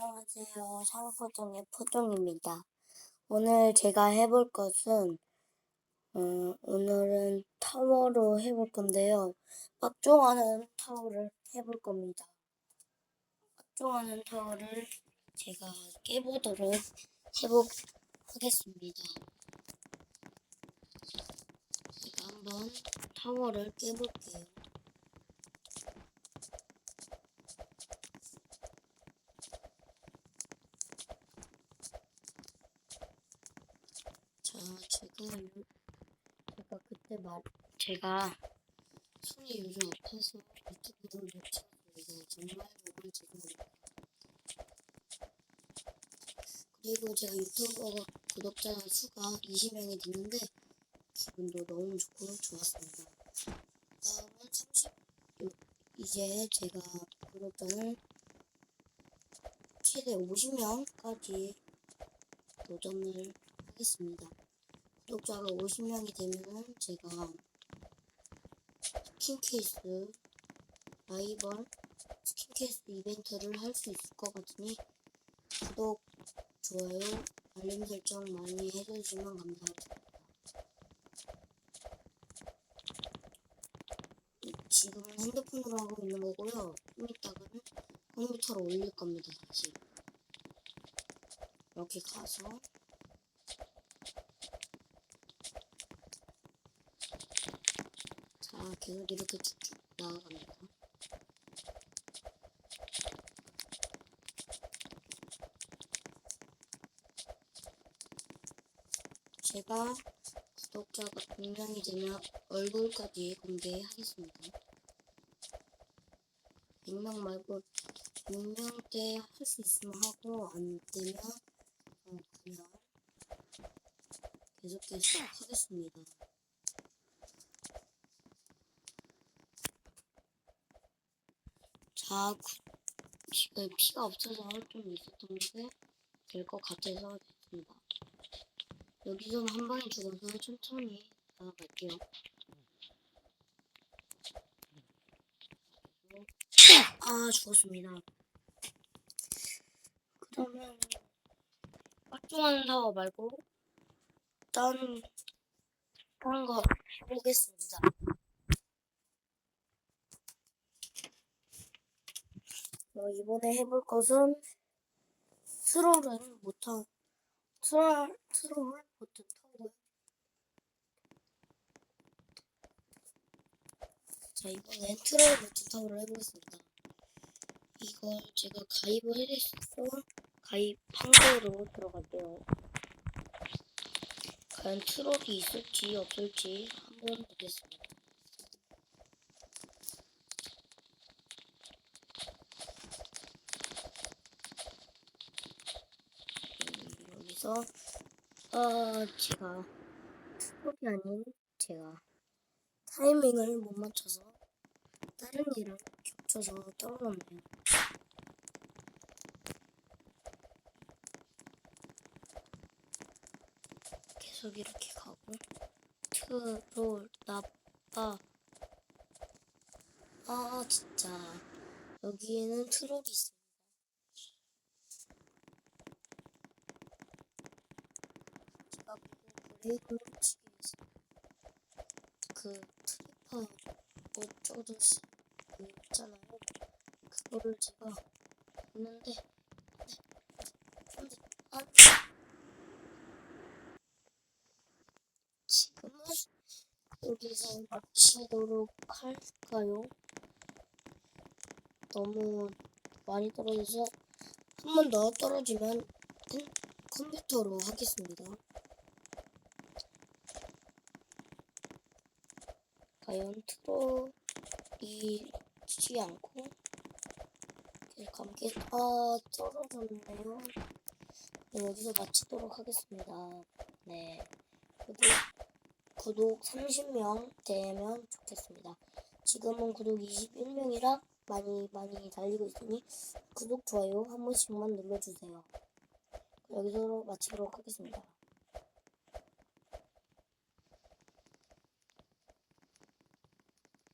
안녕하세요. 상포종의 포종입니다. 오늘 제가 해볼 것은, 어, 오늘은 타워로 해볼 건데요. 빡종하는 타워를 해볼 겁니다. 빡종하는 타워를 제가 깨보도록 해보, 하겠습니다. 제가 한번 타워를 깨볼게요. 자, 제가, 요- 제가 그때 말, 제가 손이 요즘 아파서 유튜브를 못 찍었습니다. 정말 정말 죄송합니다. 그리고 제가 유튜버 구독자 수가 20명이 됐는데 기분도 너무 좋고 좋았습니다. 다음은 30, 요- 이제 제가 구독자는 최대 50명까지 도전을 하겠습니다. 구독자가 50명이 되면은 제가 스킨 케이스 라이벌 스킨 케이스 이벤트를 할 수 있을 것 같으니 구독, 좋아요, 알림 설정 많이 해주시면 감사하겠습니다. 지금은 핸드폰으로 하고 있는 거고요. 좀 이따가는 컴퓨터로 올릴 겁니다. 다시 여기 가서 자, 계속 이렇게 쭉쭉 나아갑니다. 제가 구독자가 100명이 되면 얼굴까지 공개하겠습니다. 100명 말고 6명대 할수 있으면 하고 안 되면 어, 그냥 계속해서 하겠습니다. 자, 구- 지금 피가 없어서 좀 있었던 게될것 같아서 됐습니다. 여기서는 한 방에 죽어서 천천히 나아갈게요. 아, 죽었습니다. 그러면 빡종하는 타워 말고 다른 다른 거 해보겠습니다. 어, 이번에 해볼 것은 트롤은 못한 트롤 트롤 버튼 타고 자 이번엔 트롤 버튼 타워를 해보겠습니다. 이걸 제가 가입을 해서 가입한 거로 들어갈게요. 과연 트롤이 있을지 없을지 한번 보겠습니다. 음, 여기서 어 제가. 트롤이 아닌 제가 타이밍을 못 맞춰서 다른 일을 겹쳐서 떨어졌네요. 계속 이렇게 가고 트롤 나빠. 아 진짜. 여기에는 트롤이 있습니다. 제가 브 레이크를 치기 위해서 그 트리퍼 어쩌듯이 그 있잖아요. 그거를 제가 했는데 안돼 안돼 지금은 여기서 마치도록 할까요? 너무 많이 떨어져서 한 번 더 떨어지면 핸- 컴퓨터로 하겠습니다. 과연 트롤이 지지 않고 계속 감기 아 떨어졌네요. 네, 여기서 마치도록 하겠습니다. 네. 구독, 구독 30명 되면 좋겠습니다. 지금은 구독 21명이라 많이 많이 달리고 있으니 구독, 좋아요 한 번씩만 눌러주세요. 여기서 마치도록 하겠습니다.